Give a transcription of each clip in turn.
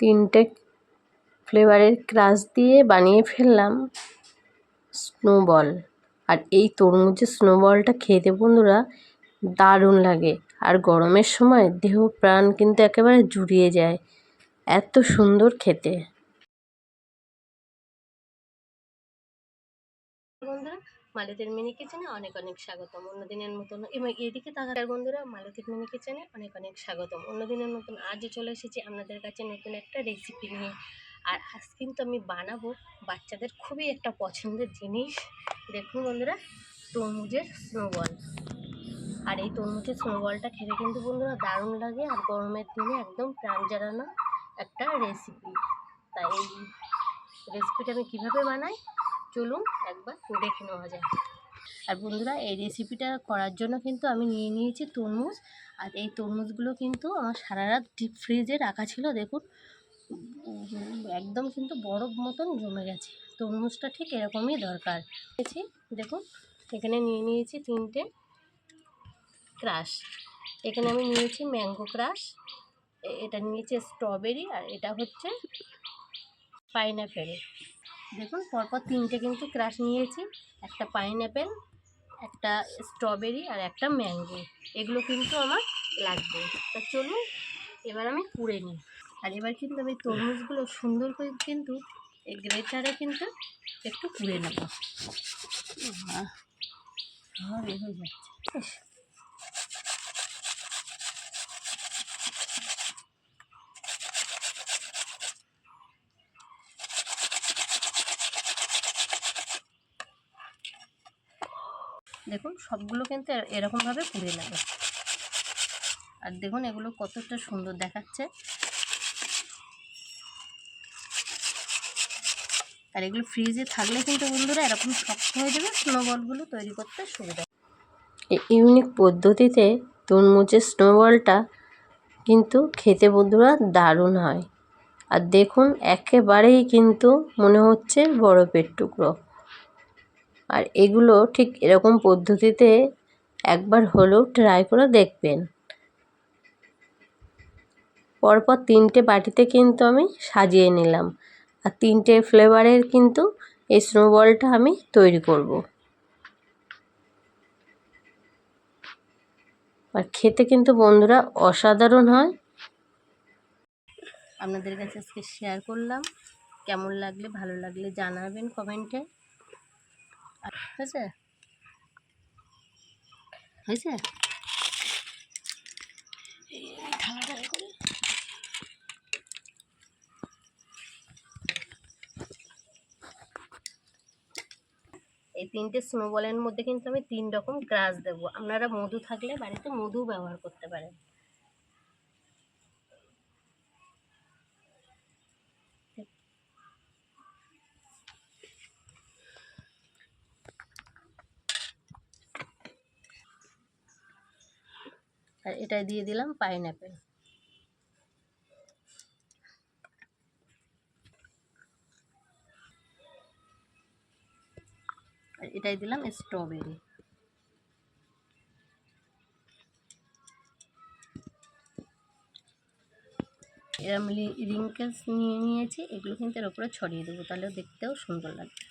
তিনটে ফ্লেভারের ক্রাশ দিয়ে বানিয়ে ফেললাম স্নোবল। আর এই তরমুজের স্নোবলটা খেতে বন্ধুরা, দারুণ লাগে। আর গরমের সময় দেহ প্রাণ কিন্তু একেবারে জুড়িয়ে যায়, এত সুন্দর খেতে। বন্ধুরা, মালতীর মিনি কিচেনে অনেক অনেক স্বাগতম। অন্যদিনের মতন এবং এদিকে তাকার বন্ধুরা, মালতীর মিনি কিচেনে অনেক অনেক স্বাগতম। অন্যদিনের মতন আজও চলে এসেছি আপনাদের কাছে নতুন একটা রেসিপি নিয়ে। আর আজ কিন্তু আমি বানাবো বাচ্চাদের খুবই একটা পছন্দের জিনিস। দেখুন বন্ধুরা, তরমুজের স্নোবল আর এই তরমুজের স্নোবলটা খেতে কিন্তু বন্ধুরা দারুণ লাগে আর গরমের দিনে একদম প্রাণ জানানো একটা রেসিপি তাই এই রেসিপিটা আমি কীভাবে বানাই? চলুন একবার দেখে নেওয়া যায় আর বন্ধুরা, এই রেসিপিটা করার জন্য কিন্তু আমি নিয়ে নিয়েছি তরমুজ। আর এই তরমুজগুলো কিন্তু আমার সারা রাত ডিপ ফ্রিজে রাখা ছিল, দেখুন। একদম কিন্তু বরফ মতন জমে গেছে। তরমুজটা ঠিক এরকমই দরকার। দেখুন, এখানে নিয়ে নিয়েছি তিনটে ক্রাশ এখানে আমি নিয়েছি ম্যাঙ্গো ক্রাশ এটা নিয়েছি স্ট্রবেরি আর এটা হচ্ছে পাইনঅ্যাপেল দেখুন, পরপর তিনটে কিন্তু ক্রাশ নিয়েছি। একটা পাইনঅ্যাপেল, একটা স্ট্রবেরি আর একটা ম্যাঙ্গো। এগুলো কিন্তু আমার লাগবে। তা চলুন, এবার আমি কুড়ে নিই। আর এবার কিন্তু আমি তরমুজগুলো সুন্দর করে কিন্তু এই গ্রেটারে কিন্তু একটু কুড়ে নেব। বের হয়ে যাচ্ছে। দেখুন, সবগুলো কিন্তু এরকমভাবে পুড়ে নেবে। আর দেখুন, এগুলো কতটা সুন্দর দেখাচ্ছে। আর এগুলো ফ্রিজে থাকলে কিন্তু বন্ধুরা এরকম শক্ত হয়ে যাবে স্নোবলগুলো তৈরি করতে সুবিধা। ইউনিক পদ্ধতিতে তরমুজের স্নোবলটা কিন্তু খেতে বন্ধুরা দারুণ হয়। আর দেখুন, একেবারেই কিন্তু মনে হচ্ছে বরফের টুকরো। আর এগুলো ঠিক এরকম পদ্ধতিতে একবার হলেও ট্রাই করে দেখবেন। পরপর তিনটে বাটিতে কিন্তু আমি সাজিয়ে নিলাম। আর তিনটে ফ্লেভারের কিন্তু এই স্নোবলটা আমি তৈরি করব। আর খেতে কিন্তু বন্ধুরা অসাধারণ হয়। আপনাদের কাছে আজকে শেয়ার করলাম। কেমন লাগলে, ভালো লাগলে জানাবেন কমেন্টে হয়েছে? হয়েছে? এই তিনটে স্নোবলের মধ্যে কিন্তু আমি তিন রকম গ্রাস দেবো। আপনারা মধু থাকলে বাড়িতে মধু ব্যবহার করতে পারেন। আর এটাই দিয়ে দিলাম পাইনঅ্যাপেল আর এটাই দিলাম স্ট্রবেরি। এরম রিঙ্কেলস নিয়ে নিয়েছি, এগুলো কিন্তু এর উপরে ছড়িয়ে দেবো তাহলে দেখতেও সুন্দর লাগবে।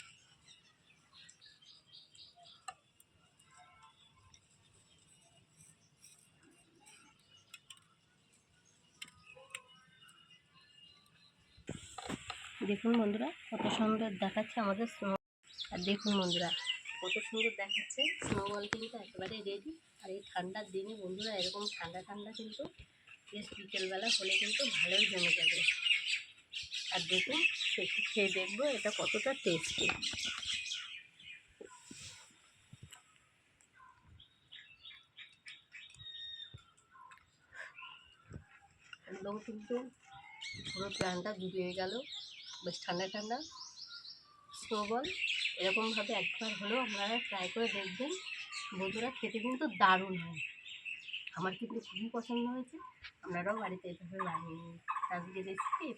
দেখুন বন্ধুরা, কত সুন্দর দেখাচ্ছে আমাদের স্নো আর দেখুন বন্ধুরা, কত সুন্দর দেখাচ্ছে স্নোবল কিন্তু একেবারে রেডি আর এই ঠান্ডার দিনে বন্ধুরা, এরকম ঠান্ডা ঠান্ডা কিন্তু বেশ বিকেলবেলা হলে কিন্তু ভালোই জমে যাবে। আর দেখুন একটু খেয়ে দেখব, এটা কতটা টেস্টি একদম কিন্তু পুরো প্ল্যানটা জুড়িয়ে গেল। বেশ ঠান্ডা ঠান্ডা। স্নোবল এরকমভাবে একবার হলেও আপনারা ট্রাই করে দেখবেন। বন্ধুরা, খেতে কিন্তু দারুণ হয়। আমার কিন্তু খুবই পছন্দ হয়েছে। আপনারাও বাড়িতে এভাবে বানিয়ে আজকে রেসিপি এ